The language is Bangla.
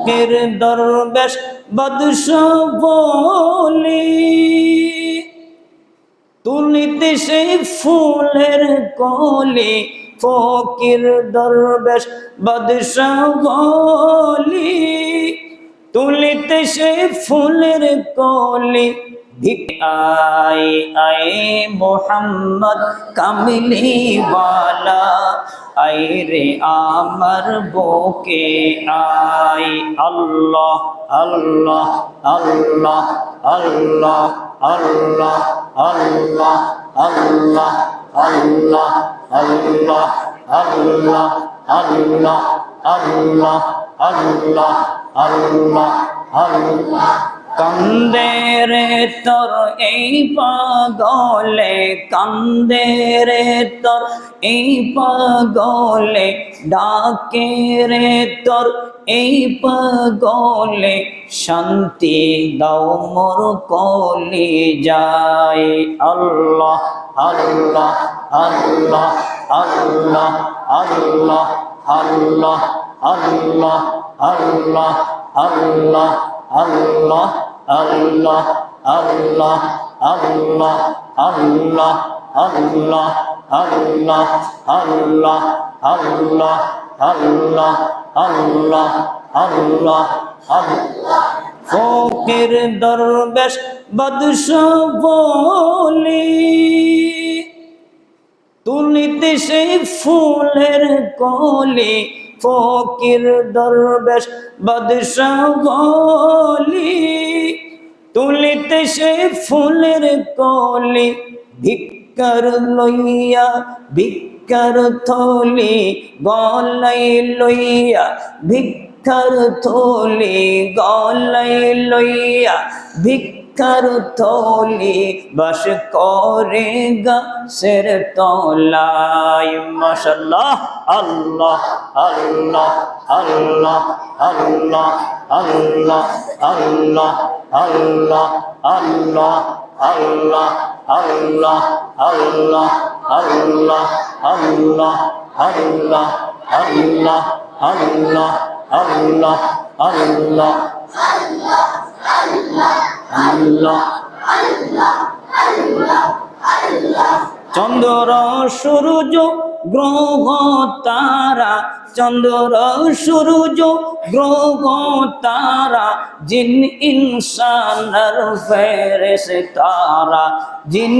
ফকির দরবেশ বাদশ বলি তুলিতে সেই ফুলের কলি, ফকির দরবেশ বাদশ বলি তুলিতে সেই ফুলের কলি ভিক আই আই মোহাম্মদ কামিলি বালা আই রে আমার বুকে আই আল্লাহ আল্লাহ আল্লাহ আল্লাহ আল্লাহ আল্লাহ আল্লাহ আল্লাহ আল্লাহ আল্লাহ আল্লাহ আল্লাহ আল্লাহ আল্লাহ আল্লাহ কান্দে রে তোর এই পাগলে কান্দে রে তোর এই পাগলে ডাকে রে তোর এই পাগলে, শান্তি দাও মোর কলি যায়। আল্লাহ আল্লাহ আল্লাহ আল্লাহ আল্লাহ আল্লাহ আল্লাহ আল্লাহ আল্লাহ আল্লাহ। আল্লাহ আল্লাহ আল্লাহ আল্লাহ আল্লাহ আল্লাহ আল্লাহ আল্লাহ আল্লাহ আল্লাহ আল্লাহ ফকির দরবেশ বদশ বলি তুলিতে সেই ফুলের কলি ফকির দরবেশ বদশা বলি তুলিতে সে ফুলের কলি ভিক্ষার লইয়া ভিক্ষার থলি গলাই লইয়া ভিক্ষার থলি গলাই লইয়া ভিক্ষার থলি বস করে গাছের তলায় মাশাল্লাহ আল্লাহ আল্লাহ আল্লাহ আল্লাহ আল্লাহ আল্লাহ আল্লাহ আল্লাহ আল্লাহ আল্লাহ আল্লাহ আল্লাহ আল্লাহ আল্লাহ আল্লাহ চন্দ্র সূর্য গ্রহ তারা চন্দ্র সূর্য গ্রহ তারা জিন ইনসান ফেরেস তারা জিন